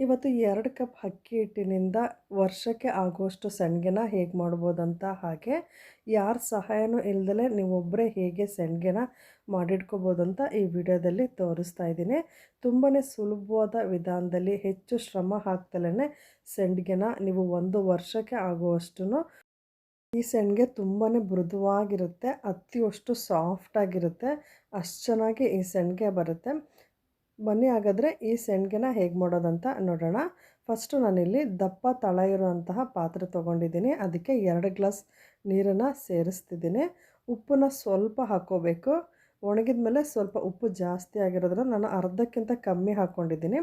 ಇವತ್ತು ಎರಡು ಕಪ್ ಅಕ್ಕಿ ಹಿಟ್ಟಿನಿಂದ ವರ್ಷಕ್ಕೆ ಆಗುವಷ್ಟು ಸಂಡಿಗೆನ ಹೇಗೆ ಮಾಡ್ಬೋದಂತ ಹಾಗೆ ಯಾರ ಸಹಾಯನೂ ನೀವು ನೀವೊಬ್ಬರೇ ಹೇಗೆ ಸಂಡಿಗೆನ ಮಾಡಿಟ್ಕೋಬೋದಂತ ಈ ವಿಡಿಯೋದಲ್ಲಿ ತೋರಿಸ್ತಾ ಇದ್ದೀನಿ. ತುಂಬಾ ಸುಲಭವಾದ ವಿಧಾನದಲ್ಲಿ ಹೆಚ್ಚು ಶ್ರಮ ಹಾಕ್ದಲೇ ಸಂಡಿಗೆನ ನೀವು ಒಂದು ವರ್ಷಕ್ಕೆ ಆಗುವಷ್ಟು ಈ ಸಂಡಿಗೆ ತುಂಬಾ ಮೃದುವಾಗಿರುತ್ತೆ ಅತಿಯಷ್ಟು ಸಾಫ್ಟಾಗಿರುತ್ತೆ ಅಷ್ಟು ಚೆನ್ನಾಗಿ ಈ ಸಂಡಿಗೆ ಬರುತ್ತೆ. ಬನ್ನಿ ಹಾಗಾದರೆ ಈ ಸೆಣ್ಗೆನ ಹೇಗೆ ಮಾಡೋದಂತ ನೋಡೋಣ. ಫಸ್ಟು ನಾನಿಲ್ಲಿ ದಪ್ಪ ತಳ ಇರುವಂತಹ ಪಾತ್ರೆ ತೊಗೊಂಡಿದ್ದೀನಿ. ಅದಕ್ಕೆ ಎರಡು ಗ್ಲಾಸ್ ನೀರನ್ನು ಸೇರಿಸ್ತಿದ್ದೀನಿ. ಉಪ್ಪನ್ನ ಸ್ವಲ್ಪ ಹಾಕ್ಕೋಬೇಕು. ಒಣಗಿದ ಮೇಲೆ ಸ್ವಲ್ಪ ಉಪ್ಪು ಜಾಸ್ತಿ ಆಗಿರೋದ್ರಿಂದ ನಾನು ಅರ್ಧಕ್ಕಿಂತ ಕಮ್ಮಿ ಹಾಕ್ಕೊಂಡಿದ್ದೀನಿ.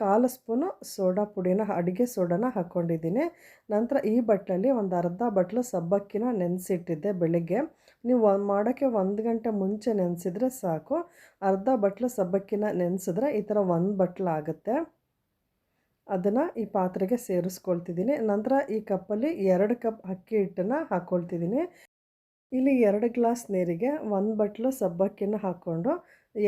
ಕಾಲು ಸ್ಪೂನು ಸೋಡಾ ಪುಡಿನ, ಅಡುಗೆ ಸೋಡಾನ ಹಾಕ್ಕೊಂಡಿದ್ದೀನಿ. ನಂತರ ಈ ಬಟ್ಟಲಲ್ಲಿ ಒಂದು ಅರ್ಧ ಬಟ್ಲು ಸಬ್ಬಕ್ಕಿನ ನೆನೆಸಿಟ್ಟಿದ್ದೆ ಬೆಳಿಗ್ಗೆ. ನೀವು ಮಾಡೋಕ್ಕೆ ಒಂದು ಗಂಟೆ ಮುಂಚೆ ನೆನೆಸಿದ್ರೆ ಸಾಕು. ಅರ್ಧ ಬಟ್ಲು ಸಬ್ಬಕ್ಕಿನ ನೆನೆಸಿದ್ರೆ ಈ ಥರ ಒಂದು ಬಟ್ಲು ಆಗುತ್ತೆ. ಅದನ್ನು ಈ ಪಾತ್ರೆಗೆ ಸೇರಿಸ್ಕೊಳ್ತಿದ್ದೀನಿ. ನಂತರ ಈ ಕಪ್ಪಲ್ಲಿ ಎರಡು ಕಪ್ ಅಕ್ಕಿ ಹಿಟ್ಟನ್ನು ಹಾಕ್ಕೊಳ್ತಿದ್ದೀನಿ ಇಲ್ಲಿ ಎರಡು ಗ್ಲಾಸ್ ನೀರಿಗೆ ಒಂದು ಬಟ್ಲು ಸಬ್ಬಕ್ಕಿನ ಹಾಕ್ಕೊಂಡು,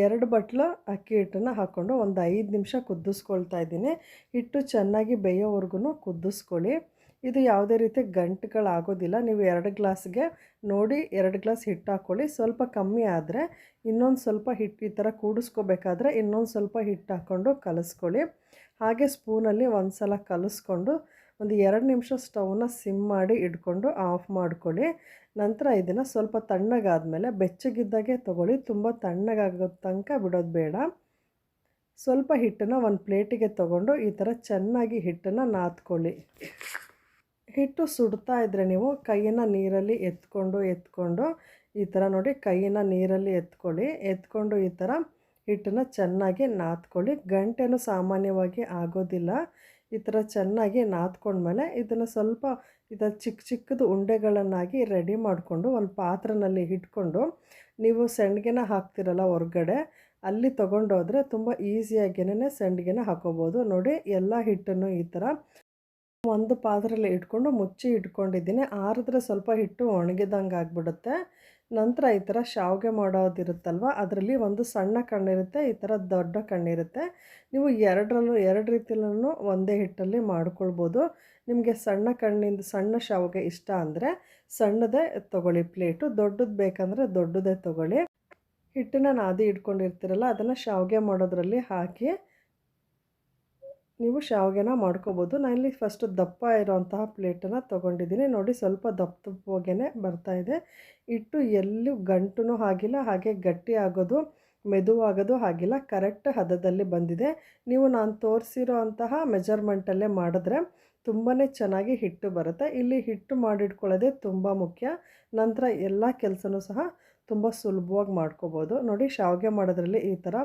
ಎರಡು ಬಟ್ಲು ಅಕ್ಕಿ ಹಿಟ್ಟನ್ನು ಹಾಕ್ಕೊಂಡು ಒಂದು ಐದು ನಿಮಿಷ ಕುದಿಸ್ಕೊಳ್ತಾ ಇದ್ದೀನಿ. ಹಿಟ್ಟು ಚೆನ್ನಾಗಿ ಬೇಯೋವರೆಗೂ ಕುದಿಸ್ಕೊಳ್ಳಿ. ಇದು ಯಾವುದೇ ರೀತಿ ಗಂಟುಗಳಾಗೋದಿಲ್ಲ. ನೀವು ಎರಡು ಗ್ಲಾಸ್ಗೆ ನೋಡಿ ಎರಡು ಗ್ಲಾಸ್ ಹಿಟ್ಟು ಹಾಕ್ಕೊಳ್ಳಿ ಸ್ವಲ್ಪ ಕಮ್ಮಿ ಆದರೆ, ಇನ್ನೊಂದು ಸ್ವಲ್ಪ ಹಿಟ್ಟು ಈ ಥರ ಕೂಡಿಸ್ಕೋಬೇಕಾದ್ರೆ ಇನ್ನೊಂದು ಸ್ವಲ್ಪ ಹಿಟ್ಟು ಹಾಕ್ಕೊಂಡು ಕಲಿಸ್ಕೊಳ್ಳಿ. ಹಾಗೆ ಸ್ಪೂನಲ್ಲಿ ಒಂದು ಸಲ ಕಲಿಸ್ಕೊಂಡು ಒಂದು ಎರಡು ನಿಮಿಷ ಸ್ಟವ್ನ ಸಿಮ್ ಮಾಡಿ ಇಟ್ಕೊಂಡು ಆಫ್ ಮಾಡ್ಕೊಳ್ಳಿ. ನಂತರ ಇದನ್ನು ಸ್ವಲ್ಪ ತಣ್ಣಗಾದಮೇಲೆ ಬೆಚ್ಚಗಿದ್ದಾಗೆ ತೊಗೊಳ್ಳಿ. ತುಂಬ ತಣ್ಣಗಾಗೋ ತನಕ ಬಿಡೋದು ಬೇಡ. ಸ್ವಲ್ಪ ಹಿಟ್ಟನ್ನು ಒಂದು ಪ್ಲೇಟಿಗೆ ತೊಗೊಂಡು ಈ ಥರ ಚೆನ್ನಾಗಿ ಹಿಟ್ಟನ್ನು ನಾದ್ಕೊಳ್ಳಿ. ಹಿಟ್ಟು ಸುಡ್ತಾ ಇದ್ದರೆ ನೀವು ಕೈಯನ್ನು ನೀರಲ್ಲಿ ಎತ್ಕೊಂಡು ಎತ್ಕೊಂಡು ಈ ಥರ ನೋಡಿ ಕೈಯನ್ನು ನೀರಲ್ಲಿ ಎತ್ಕೊಳ್ಳಿ. ಎತ್ಕೊಂಡು ಈ ಥರ ಹಿಟ್ಟನ್ನು ಚೆನ್ನಾಗಿ ನಾದ್ಕೊಳ್ಳಿ. ಗಂಟೆನೂ ಸಾಮಾನ್ಯವಾಗಿ ಆಗೋದಿಲ್ಲ. ಈ ಥರ ಚೆನ್ನಾಗಿ ನಾದ್ಕೊಂಡ್ಮೇಲೆ ಇದನ್ನು ಸ್ವಲ್ಪ ಇದರ ಚಿಕ್ಕ ಚಿಕ್ಕದು ಉಂಡೆಗಳನ್ನಾಗಿ ರೆಡಿ ಮಾಡಿಕೊಂಡು ಒಂದು ಪಾತ್ರೆಯಲ್ಲಿ ಇಟ್ಕೊಂಡು ನೀವು ಸಂಡಿಗೆನ ಹಾಕ್ತಿರಲ್ಲ ಹೊರಗಡೆ, ಅಲ್ಲಿ ತೊಗೊಂಡೋದ್ರೆ ತುಂಬ ಈಸಿಯಾಗಿನೇ ಸಂಡಿಗೆನ ಹಾಕೋಬೋದು. ನೋಡಿ ಎಲ್ಲ ಹಿಟ್ಟನ್ನು ಈ ಥರ ಒಂದು ಪಾತ್ರೆಯಲ್ಲಿ ಇಟ್ಕೊಂಡು ಮುಚ್ಚಿ ಇಟ್ಕೊಂಡಿದ್ದೀನಿ. ಆರಿದ್ರೆ ಸ್ವಲ್ಪ ಹಿಟ್ಟು ಒಣಗಿದಂಗೆ ಆಗಿಬಿಡುತ್ತೆ. ನಂತರ ಈ ಥರ ಶಾವಿಗೆ ಮಾಡೋದಿರುತ್ತಲ್ವ, ಅದರಲ್ಲಿ ಒಂದು ಸಣ್ಣ ಕಣ್ಣಿರುತ್ತೆ, ಈ ಥರ ದೊಡ್ಡ ಕಣ್ಣಿರುತ್ತೆ. ನೀವು ಎರಡರಲ್ಲೂ, ಎರಡು ರೀತಿಯಲ್ಲೂ ಒಂದೇ ಹಿಟ್ಟಲ್ಲಿ ಮಾಡ್ಕೊಳ್ಬೋದು. ನಿಮಗೆ ಸಣ್ಣ ಕಣ್ಣಿಂದ ಸಣ್ಣ ಶಾವಿಗೆ ಇಷ್ಟ ಅಂದರೆ ಸಣ್ಣದೇ ತೊಗೊಳ್ಳಿ ಪ್ಲೇಟು, ದೊಡ್ಡದು ಬೇಕಂದರೆ ದೊಡ್ಡದೇ ತೊಗೊಳ್ಳಿ. ಹಿಟ್ಟನ್ನ ನಾದಿ ಇಟ್ಕೊಂಡಿರ್ತೀರಲ್ಲ, ಅದನ್ನು ಶಾವಿಗೆ ಮಾಡೋದ್ರಲ್ಲಿ ಹಾಕಿ ನೀವು ಶಾವಿಗೆನ ಮಾಡ್ಕೋಬೋದು. ನಾನಿಲ್ಲಿ ಫಸ್ಟ್ ದಪ್ಪ ಇರೋವಂತಹ ಪ್ಲೇಟನ್ನು ತೊಗೊಂಡಿದ್ದೀನಿ. ನೋಡಿ ಸ್ವಲ್ಪ ದಪ್ಪ ದಪ್ಪಗೆ ಬರ್ತಾ ಇದೆ. ಇಟ್ಟು ಎಲ್ಲೂ ಗಂಟು ಆಗಿಲ್ಲ, ಹಾಗೆ ಗಟ್ಟಿ ಆಗೋದು ಮೆದುವಾಗೋದು ಆಗಿಲ್ಲ. ಕರೆಕ್ಟ್ ಹದದಲ್ಲಿ ಬಂದಿದೆ. ನೀವು ನಾನು ತೋರಿಸಿರೋ ಅಂತಹ ಮೆಜರ್ಮೆಂಟಲ್ಲೇ ಮಾಡಿದ್ರೆ ತುಂಬಾ ಚೆನ್ನಾಗಿ ಹಿಟ್ಟು ಬರುತ್ತೆ. ಇಲ್ಲಿ ಹಿಟ್ಟು ಮಾಡಿಟ್ಕೊಳ್ಳೋದೇ ತುಂಬ ಮುಖ್ಯ. ನಂತರ ಎಲ್ಲ ಕೆಲಸನೂ ಸಹ ತುಂಬ ಸುಲಭವಾಗಿ ಮಾಡ್ಕೋಬೋದು. ನೋಡಿ, ಶಾವಿಗೆ ಮಾಡೋದ್ರಲ್ಲಿ ಈ ಥರ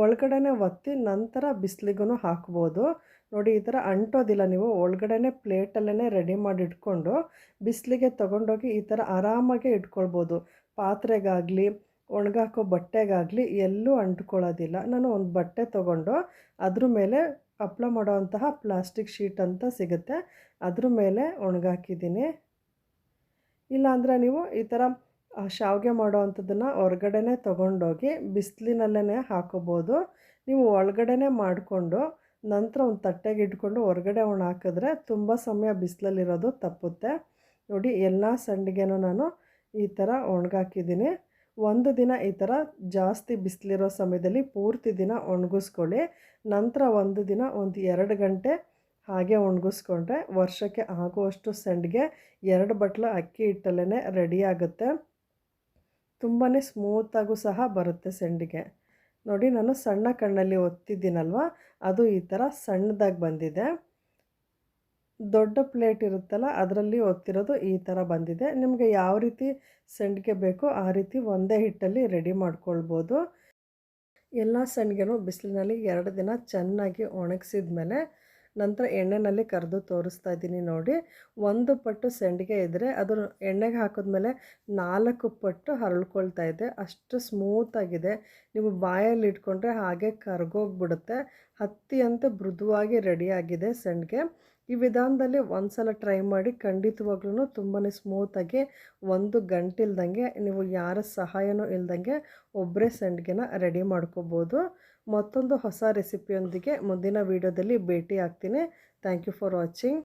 ಒಳಗಡೆನೆ ಒತ್ತಿ ನಂತರ ಬಿಸಿಲಿಗೂ ಹಾಕ್ಬೋದು. ನೋಡಿ, ಈ ಥರ ಅಂಟೋದಿಲ್ಲ ನೀವು. ಒಳಗಡೆ ಪ್ಲೇಟಲ್ಲೇ ರೆಡಿ ಮಾಡಿ ಇಟ್ಕೊಂಡು ಬಿಸಿಲಿಗೆ ತೊಗೊಂಡೋಗಿ ಈ ಥರ ಆರಾಮಾಗೆ ಇಟ್ಕೊಳ್ಬೋದು. ಪಾತ್ರೆಗಾಗಲಿ, ಒಣಗಾಕೋ ಬಟ್ಟೆಗಾಗಲಿ ಎಲ್ಲೂ ಅಂಟ್ಕೊಳ್ಳೋದಿಲ್ಲ. ನಾನು ಒಂದು ಬಟ್ಟೆ ತೊಗೊಂಡು ಅದ್ರ ಮೇಲೆ ಹಪ್ಳ ಮಾಡೋವಂತಹ ಪ್ಲಾಸ್ಟಿಕ್ ಶೀಟ್ ಅಂತ ಸಿಗುತ್ತೆ. ಅದ್ರ ಮೇಲೆ ಒಣಗಾಕಿದ್ದೀನಿ. ಇಲ್ಲಾಂದರೆ ನೀವು ಈ ಥರ ಶಾವಿಗೆ ಮಾಡೋ ಅಂಥದ್ದನ್ನು ಹೊರ್ಗಡೆನೇ ತೊಗೊಂಡೋಗಿ ಬಿಸಿಲಿನಲ್ಲೇ ಹಾಕೋಬೋದು. ನೀವು ಒಳಗಡೆನೇ ಮಾಡಿಕೊಂಡು ನಂತರ ಒಂದು ತಟ್ಟೆಗೆ ಇಟ್ಕೊಂಡು ಹೊರಗಡೆ ಒಣ ಹಾಕಿದ್ರೆ ತುಂಬ ಸಮಯ ಬಿಸಿಲಲ್ಲಿರೋದು ತಪ್ಪುತ್ತೆ. ನೋಡಿ, ಎಲ್ಲ ಸಂಡಿಗೆನೂ ನಾನು ಈ ಥರ ಒಣಗಾಕಿದ್ದೀನಿ. ಒಂದು ದಿನ ಈ ಥರ ಜಾಸ್ತಿ ಬಿಸಿಲಿರೋ ಸಮಯದಲ್ಲಿ ಪೂರ್ತಿ ದಿನ ಒಣಗಿಸ್ಕೊಳ್ಳಿ. ನಂತರ ಒಂದು ದಿನ ಒಂದು ಎರಡು ಗಂಟೆ ಹಾಗೆ ಒಣಗಿಸ್ಕೊಂಡ್ರೆ ವರ್ಷಕ್ಕೆ ಆಗುವಷ್ಟು ಸಂಡಿಗೆ ಎರಡು ಬಟ್ಲು ಅಕ್ಕಿ ಹಿಟ್ಟಲ್ಲೇ ರೆಡಿ ಆಗುತ್ತೆ. ತುಂಬಾ ಸ್ಮೂತಾಗೂ ಸಹ ಬರುತ್ತೆ ಸಂಡಿಗೆ. ನೋಡಿ, ನಾನು ಸಣ್ಣ ಕಣ್ಣಲ್ಲಿ ಒತ್ತಿದ್ದೀನಲ್ವ? ಅದು ಈ ಥರ ಸಣ್ಣದಾಗಿ ಬಂದಿದೆ. ದೊಡ್ಡ ಪ್ಲೇಟ್ ಇರುತ್ತಲ್ಲ, ಅದರಲ್ಲಿ ಒತ್ತಿರೋದು ಈ ಥರ ಬಂದಿದೆ. ನಿಮಗೆ ಯಾವ ರೀತಿ ಸಂಡಿಗೆ ಬೇಕೋ ಆ ರೀತಿ ಒಂದೇ ಹಿಟ್ಟಲ್ಲಿ ರೆಡಿ ಮಾಡ್ಕೊಳ್ಬೋದು. ಎಲ್ಲ ಸಂಡಿಗೆನೂ ಬಿಸಿಲಿನಲ್ಲಿ ಎರಡು ದಿನ ಚೆನ್ನಾಗಿ ಒಣಗಿಸಿದ ಮೇಲೆ ನಂತರ ಎಣ್ಣೆಯಲ್ಲಿ ಕರೆದು ತೋರಿಸ್ತಾ ಇದ್ದೀನಿ ನೋಡಿ. ಒಂದು ಪಟ್ಟು ಸೆಂಡಿಗೆ ಇದ್ದರೆ ಅದು ಎಣ್ಣೆಗೆ ಹಾಕಿದ್ಮೇಲೆ ನಾಲ್ಕು ಪಟ್ಟು ಹರಳ್ಕೊಳ್ತಾ ಇದೆ. ಅಷ್ಟು ಸ್ಮೂತಾಗಿದೆ ನೀವು ಬಾಯಲ್ಲಿ ಇಟ್ಕೊಂಡ್ರೆ ಹಾಗೆ ಕರ್ಗೋಗ್ಬಿಡುತ್ತೆ. ಹತ್ತಿ ಅಂತ ಮೃದುವಾಗಿ ರೆಡಿಯಾಗಿದೆ ಸಂಡಿಗೆ. ಈ ವಿಧಾನದಲ್ಲಿ ಒಂದು ಸಲ ಟ್ರೈ ಮಾಡಿ ಖಂಡಿತವಾಗ್ಲೂ ತುಂಬಾ ಸ್ಮೂತಾಗಿ ಒಂದು ಗಂಟಿಲ್ದಂಗೆ ನೀವು ಯಾರ ಸಹಾಯನೂ ಇಲ್ದಂಗೆ ಒಬ್ಬರೇ ಸೆಂಡ್ಗೆನ ರೆಡಿ ಮಾಡ್ಕೋಬೋದು. ಮತ್ತೊಂದು ಹೊಸ ರೆಸಿಪಿಯೊಂದಿಗೆ ಮುಂದಿನ ವೀಡಿಯೋದಲ್ಲಿ ಭೇಟಿ ಆಗ್ತೀನಿ ಥ್ಯಾಂಕ್ ಯು ಫಾರ್ ವಾಚಿಂಗ್